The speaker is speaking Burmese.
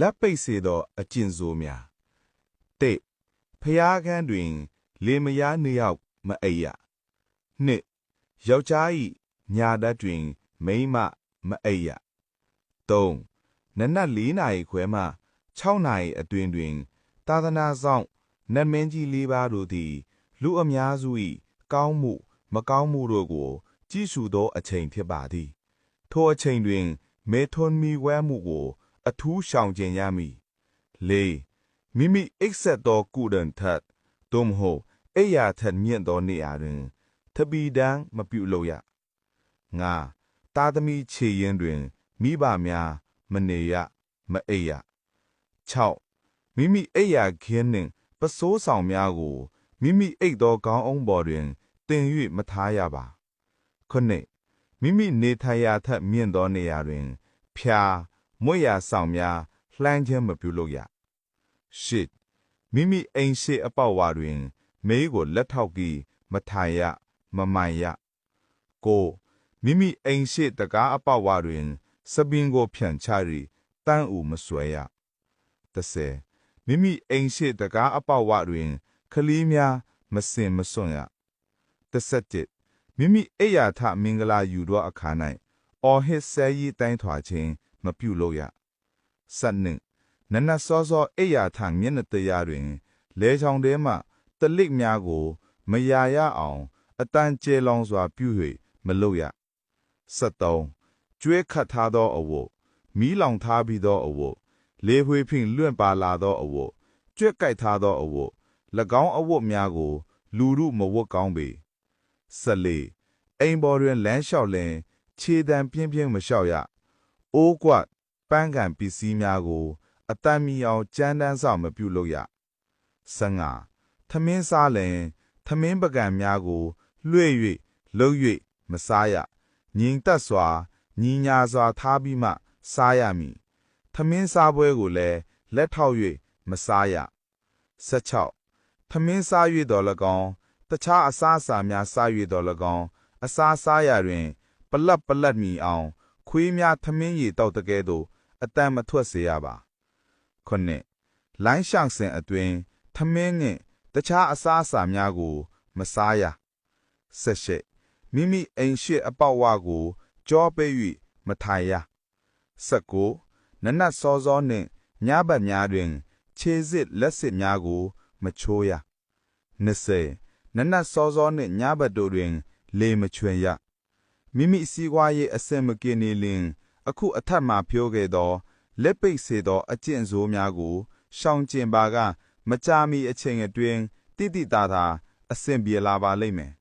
လက်ပိတ်စေသောအကျင့်ဆိုးများတိတ်ဖျားခန်းတွင် လေမယားနှစ်ယောက်မအိပ်ရနှစ်ယောက်ျား၏ညာဓာတ်တွင် မိန်းမမအိပ်ရသုံးနနက်၄နာရီခွဲမှ6နာရီအတွင်းတွင် သာသနာဆောင်နတ်မင်းကြီးလေးပါးတို့သည် လူအများစု၏ကောင်းမှု မကောင်းမှုတို့ကို ကြည့်ရှုသောအချိန်ဖြစ်ပါသည် ထိုအချိန်တွင် မေထွန်မီဝဲမှုကို အထူးရှောင်ကျဉ်ရမည်လေးမိမိအိပ်ဆက်သောကုဒံထက်သို့မဟုတ်အိယာထက်မြင့်သောနေရာတွင်ထပီတန်းမပြုလုပ်ရငါသားသမီးခြေရင်းတွင်မိဘများမနေရမအိပ်ရ6မိမိအိယာခင်းနှင့်ပစိုးဆောင်များကိုမိမိအိတ်သောခေါင်းအုံးပေါ်တွင်တင်၍မထားရပါခုနှစ်မိမိနေထိုင်ရာထက်မြင့်သောနေရာတွင် ဖြာ မွေ့ရာဆောင်များလှမ်းခြင်းမပြုလုပ်ရရှစ်မိမိအိမ်ရှိအပေါက်ဝါတွင် မေးကိုလက်ထောက်ပြီးမထိုင်ရမမိုင်ရကိုမိမိအိမ်ရှိတကားအပေါက်ဝါတွင် စပင်ကိုဖြန့်ချရီတန်းဦးမဆွဲရ30မိမိအိမ်ရှိတကားအပေါက်ဝတွင် ခလီးများမစင်မစွန့်ရ31မိမိအိယာထမင်္ဂလာယူသောအခါ၌အော်ဟစ်ဆဲရီတိုင်းထွာခြင်း မပြုလုပ်ရ12နနတ်စောစောအိယာထမျက်နှာတရားတွင် လဲချောင်ထဲမှတလိပ်များကို မယာရအောင် အတန်ကျဲလောင်စွာ ပြု၍မလုပ်ရ73ကျွဲခတ်ထားသောအဝတ်မီးလောင်ထားပြီးသောအဝတ်လေဖွေဖြင့်လွင့်ပါလာသောအဝတ်ကြွက်ကြိုက်ထားသောအဝတ်၎င်းအဝတ်များကို လူရုမဝတ်ကောင်းပေ14အိမ်ပေါ်တွင်လမ်းလျှောက်လင်ခြေတံပြင်းပြင်းမလျှောက်ရ အိုးကွက်ပန်းကန်ပစ္စည်းများကို အတန်မီအောင်ကြမ်းတမ်းစွာမပြုလုပ်ရ15ထမင်းစားလင်ထမင်းပကံများကို လွှဲ့၍လှုပ်၍မစားရငြိမ်သက်စွာညီညာစွာထားပြီးမှစားရမည်ထမင်းစားပွဲကိုလည်းလက်ထောက်၍မစားရ16ထမင်းစား၍တော်၎င်းတခြားအစားအစာများစား၍တော်၎င်းအစားစားရာတွင် ပလတ်ပလတ်မီအောင် ခွေးများထမင်းရည်တောက်တကဲ့သို့အတန်မထွက်စေရပါခုနှစ်လိုင်းရှောင်စဉ်အတွင်ထမင်းနှင့်တခြားအစားအစာများကို မစားရဆက်ရှိမိမိအိမ်ရှိအပေါက်ဝကိုကြောပေး၍မထိုင်ရ19နနတ်စောစောနှင့်ညဘက်များတွင် ခြေစစ်လက်စစ်များကို မချိုးရ20နနတ်စောစောနှင့်ညဘက်တို့တွင် လေမချွင်ရ မိမိစည်းဝါးရေးအစင်မကင်းနေလင် အခုအထက်မှပြောခဲ့သော လက်ပိတ်စေသော အကျင့်ဆိုးများကိုရှောင်ကျင်ပါက မကြာမီအချိန်အတွင်းတိတိတသာအစဉ်ပြေလာပါလိမ့်မယ်